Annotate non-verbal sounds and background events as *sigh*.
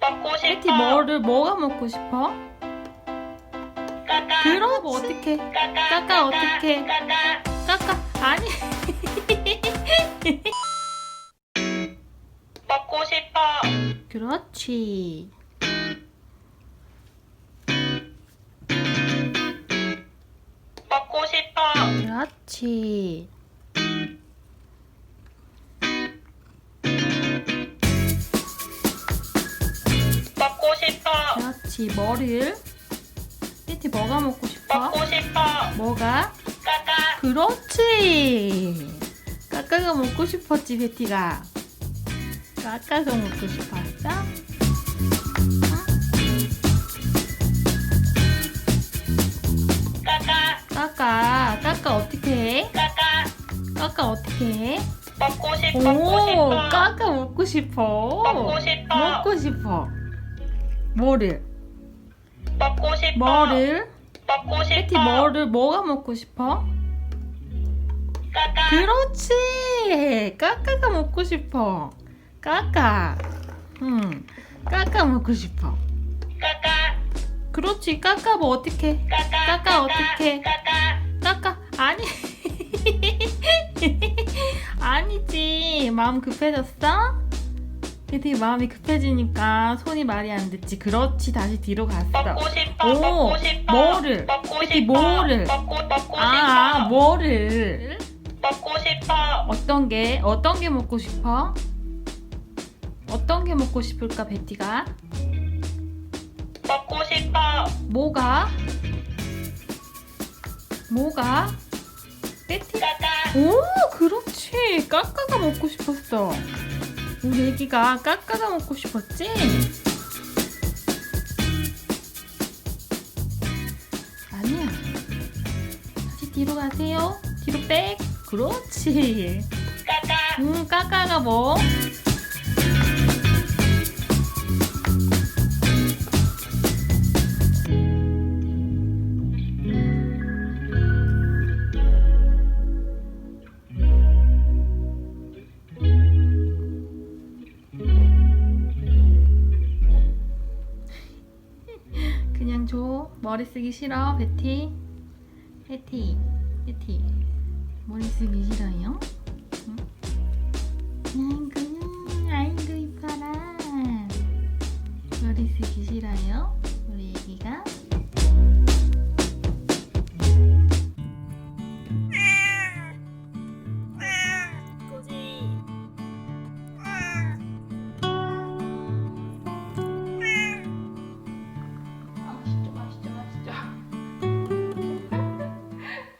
먹고 싶어. 베티 뭐를 뭐가 먹고 싶어? 까까. 그럼 어떻게? 까까. 까까 어떡해? 까까. 까까 아니 *laughs* 먹고 싶어. 그렇지. 먹고 싶어. 그렇지. 그렇지. 뭐를? 베티 뭐가 먹고 싶어? 먹고 싶어. 뭐가? 까까. 그렇지. 까까가 먹고 싶었지, 베티가. 까까가 먹고 싶었어? 까까. 까까, 까까 어떻게 해? 까까. 까까 어떻게 해? 먹고 싶어. 먹고 오, 싶어. 까까 먹고 싶어. 먹고 싶어. 먹고 싶어. 뭐를? 먹고 싶어. 뭐를? 먹고 싶어. 베티 뭐를 뭐가 먹고 싶어? 까까. 그렇지. 까까가 먹고 싶어. 까까. 응. 까까 먹고 싶어. 까까. 그렇지. 까까 뭐 어떻게? 까까. 까까 어떡해? 까까. 까까 아니. *laughs* 아니지. 마음 급해졌어? 베티 마음이 급해지니까 손이 말이 안 듣지. 그렇지. 다시 뒤로 갔어. 먹고 싶어. 오, 먹고 싶어. 뭐를? 먹고 싶어. 뭐를? 먹고 먹고 아, 싶어. 뭐를? 먹고 싶어. 어떤 게 어떤 게 먹고 싶어? 어떤 게 먹고 싶을까 베티가? 먹고 싶어. 뭐가? 뭐가? 베티? 까까. 오 그렇지 까까가 먹고 싶었어 우리 애기가 까까가 먹고 싶었지? 아니야 다시 뒤로 가세요 뒤로 백 그렇지 까까. 음, 까까가 뭐? 줘. 머리 쓰기 싫어, 베티. 베티, 베티. 머리 쓰기 싫어요? 응?